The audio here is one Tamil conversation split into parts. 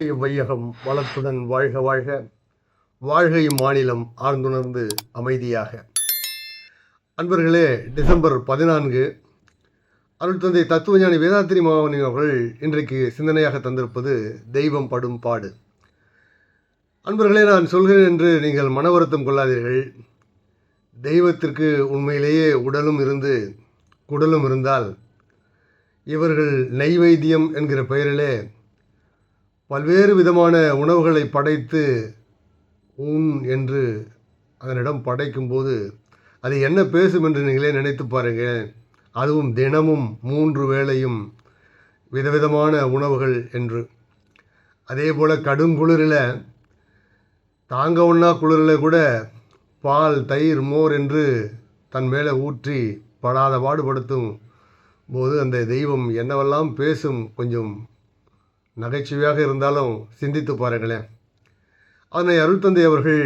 வையகம் வளத்துடன் வாழ்க வாழ்க. வாழ்கை மாநிலம் ஆழ்ந்துணர்ந்து அமைதியாக. அன்பர்களே டிசம்பர் பதினான்கு அருள் தந்தை தத்துவஞானி வேதாத்திரி மாவனி அவர்கள் இன்றைக்கு சிந்தனையாக தந்திருப்பது தெய்வம் படும் பாடு. அன்பர்களே நான் சொல்கிறேன் என்று நீங்கள் மன வருத்தம் கொள்ளாதீர்கள். தெய்வத்திற்கு உண்மையிலேயே உடலும் இருந்து குடலும் இருந்தால் இவர்கள் நைவேத்தியம் என்கிற பெயரிலே பல்வேறு விதமான உணவுகளை படைத்து உண் என்று அதனிடம் படைக்கும்போது அது என்ன பேசும் என்று நீங்களே நினைத்து பாருங்கள் அதுவும் தினமும் மூன்று வேளையும் விதவிதமான உணவுகள் என்று. அதே போல் கடுங்குளிரில் தாங்க ஒன்றா குளிரில் கூட பால் தயிர் மோர் என்று தன் மேலே ஊற்றி படாத பாடுபடுத்தும் போது அந்த தெய்வம் என்னவெல்லாம் பேசும் கொஞ்சம் நகைச்சுவையாக இருந்தாலும் சிந்தித்து பாருங்களேன். அதனை அருள்தந்தை அவர்கள்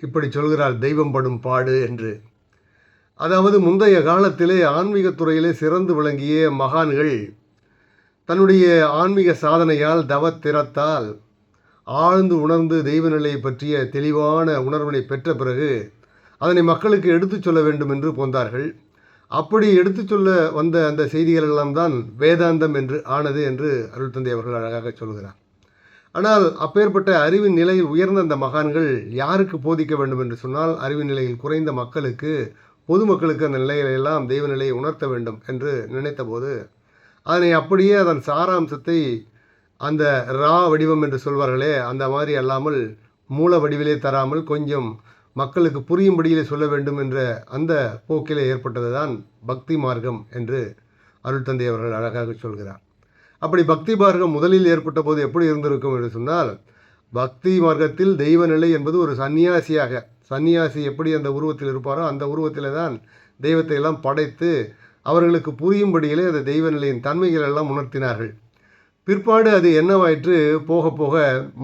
இப்படி சொல்கிறார் தெய்வம் படும் பாடு என்று. அதாவது முந்தைய காலத்திலே ஆன்மீகத்துறையிலே சிறந்து விளங்கிய மகான்கள் தன்னுடைய ஆன்மீக சாதனையால் தவத்திறத்தால் ஆழ்ந்து உணர்ந்து தெய்வ நிலையை பற்றிய தெளிவான உணர்வினை பெற்ற பிறகு அதனை மக்களுக்கு எடுத்துச் சொல்ல வேண்டும் என்று போந்தார்கள். அப்படி எடுத்துச் சொல்ல வந்த அந்த செய்திகள் எல்லாம் தான் வேதாந்தம் என்று ஆனது என்று அருள் தந்தை அவர்கள் அழகாக சொல்கிறார். ஆனால் அப்பேற்பட்ட அறிவின் நிலையில் உயர்ந்த அந்த மகான்கள் யாருக்கு போதிக்க வேண்டும் என்று சொன்னால் அறிவின் நிலையில் குறைந்த மக்களுக்கு பொதுமக்களுக்கு அந்த நிலையிலெல்லாம் தெய்வ நிலையை உணர்த்த வேண்டும் என்று நினைத்தபோது அதனை அப்படியே அதன் சாராம்சத்தை அந்த ரா வடிவம் என்று சொல்வார்களே அந்த மாதிரி அல்லாமல் மூல வடிவிலே தராமல் கொஞ்சம் மக்களுக்கு புரியும்படியிலே சொல்ல வேண்டும் என்ற அந்த போக்கிலே ஏற்பட்டது தான் பக்தி மார்க்கம் என்று அருள் தந்தை அவர்கள் அழகாக சொல்கிறார். அப்படி பக்தி மார்க்கம் முதலில் ஏற்பட்ட போது எப்படி இருந்திருக்கும் என்று சொன்னால் பக்தி மார்க்கத்தில் தெய்வ நிலை என்பது ஒரு சன்னியாசியாக சன்னியாசி எப்படி அந்த உருவத்தில் இருப்பாரோ அந்த உருவத்தில் தான் தெய்வத்தை எல்லாம் படைத்து அவர்களுக்கு புரியும்படியிலே அந்த தெய்வ நிலையின் தன்மைகள் எல்லாம் உணர்த்தினார்கள். பிற்பாடு அது என்னவாயிற்று போக போக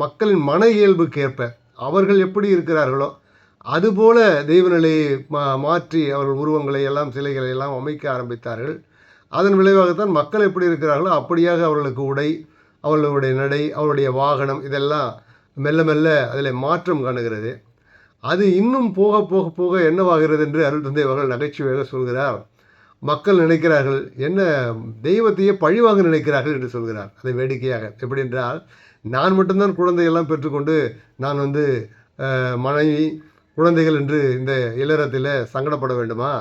மக்களின் மன இயல்புக்கு ஏற்ப அவர்கள் எப்படி இருக்கிறார்களோ அதுபோல தெய்வநிலையை மா மாற்றி அவர்கள் உருவங்களை எல்லாம் சிலைகளை எல்லாம் அமைக்க ஆரம்பித்தார்கள். அதன் விளைவாகத்தான் மக்கள் எப்படி இருக்கிறார்களோ அப்படியாக அவர்களுக்கு உடை அவர்களுடைய நடை அவருடைய வாகனம் இதெல்லாம் மெல்ல மெல்ல அதில் மாற்றம் காணுகிறது. அது இன்னும் போக போக போக என்னவாகிறது என்று அருள் தந்தை அவர்கள் நகைச்சுவையாக சொல்கிறார். மக்கள் நினைக்கிறார்கள் என்ன தெய்வத்தையே பழிவாங்க நினைக்கிறார்கள் என்று சொல்கிறார். அதை வேடிக்கையாக எப்படி என்றால் நான் மட்டும்தான் குழந்தையெல்லாம் பெற்றுக்கொண்டு நான் வந்து மனைவி குழந்தைகள் என்று இந்த இல்லறத்தில் சங்கடப்பட வேண்டுமா?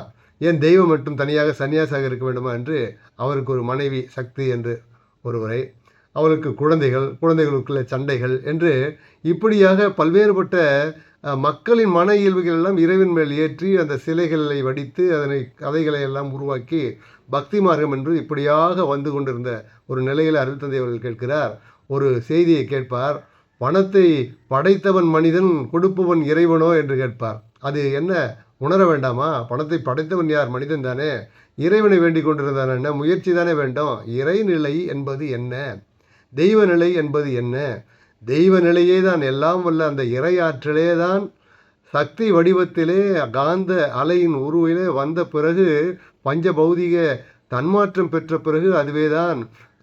ஏன் தெய்வம் மட்டும் தனியாக சன்னியாசாக இருக்க வேண்டுமா என்று அவருக்கு ஒரு மனைவி சக்தி என்று ஒருவரை அவருக்கு குழந்தைகள் குழந்தைகளுக்குள்ள சண்டைகள் என்று இப்படியாக பல்வேறுபட்ட மக்களின் மன இயல்புகள் எல்லாம் இறைவின் மேல் ஏற்றி அந்த சிலைகளை வடித்து அதனை கதைகளை எல்லாம் உருவாக்கி பக்தி மார்க்கம் என்று இப்படியாக வந்து கொண்டிருந்த ஒரு நிலையில் அருள் தந்தை அவர்கள் கேட்கிறார். ஒரு செய்தியை கேட்பார். பணத்தை படைத்தவன் மனிதன் கொடுப்பவன் இறைவனோ என்று கேட்பார். அது என்ன? உணர வேண்டாமா? பணத்தை படைத்தவன் யார்? மனிதன் தானே. இறைவனை வேண்டிக் கொண்டிருந்தான் என்ன? முயற்சி தானே வேண்டும். இறைநிலை என்பது என்ன? தெய்வ நிலை என்பது என்ன? தெய்வ நிலையே தான். எல்லாம் வல்ல அந்த இறையாற்றலே தான். சக்தி வடிவத்திலே காந்த அலையின் உருவிலே வந்த பிறகு பஞ்ச பௌதிக தன்மாற்றம் பெற்ற பிறகு அதுவே தான்.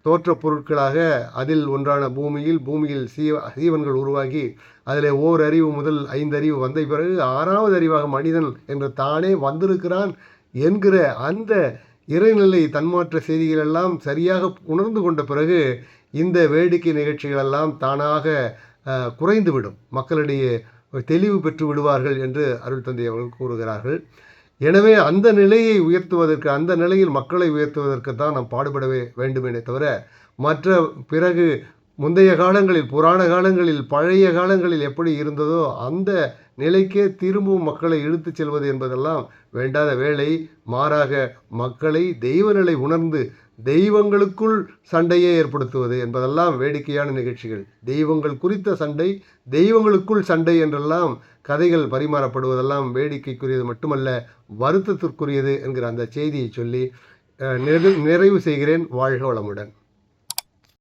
தோற்றப் பொருட்களாக அதில் ஒன்றான பூமியில் பூமியில் சீவ சீவன்கள் உருவாகி அதில் ஓர் அறிவு முதல் ஐந்து அறிவு வந்த பிறகு ஆறாவது அறிவாக மனிதன் என்று தானே வந்திருக்கிறான் என்கிற அந்த இறைநிலை தன்மாற்ற செய்திகள் எல்லாம் சரியாக உணர்ந்து கொண்ட பிறகு இந்த வேடிக்கை நிகழ்ச்சிகளெல்லாம் தானாக குறைந்துவிடும். மக்களிடையே தெளிவு பெற்று விடுவார்கள் என்று அருள் தந்தை அவர்கள் கூறுகிறார்கள். எனவே அந்த நிலையை உயர்த்துவதற்கு அந்த நிலையில் மக்களை உயர்த்துவதற்கு தான் நாம் பாடுபடவே வேண்டுமே தவிர மற்ற பிறகு முந்தைய காலங்களில் புராண காலங்களில் பழைய காலங்களில் எப்படி இருந்ததோ அந்த நிலைக்கே திரும்பவும் மக்களை இழுத்துச் செல்வது என்பதெல்லாம் வேண்டாத வேலை மாறாக மக்களை தெய்வ நிலை உணர்ந்து தெய்வங்களுக்குள் சண்டையே ஏற்படுத்துவது என்பதெல்லாம் வேடிக்கையான நிகழ்ச்சிகள். தெய்வங்கள் குறித்த சண்டை தெய்வங்களுக்குள் சண்டை என்றெல்லாம் கதைகள் பரிமாறப்படுவதெல்லாம் வேடிக்கைக்குரியது மட்டுமல்ல வருத்தத்திற்குரியது என்கிற அந்த செய்தியை சொல்லி நிறைவு செய்கிறேன். வாழ்க வளமுடன்.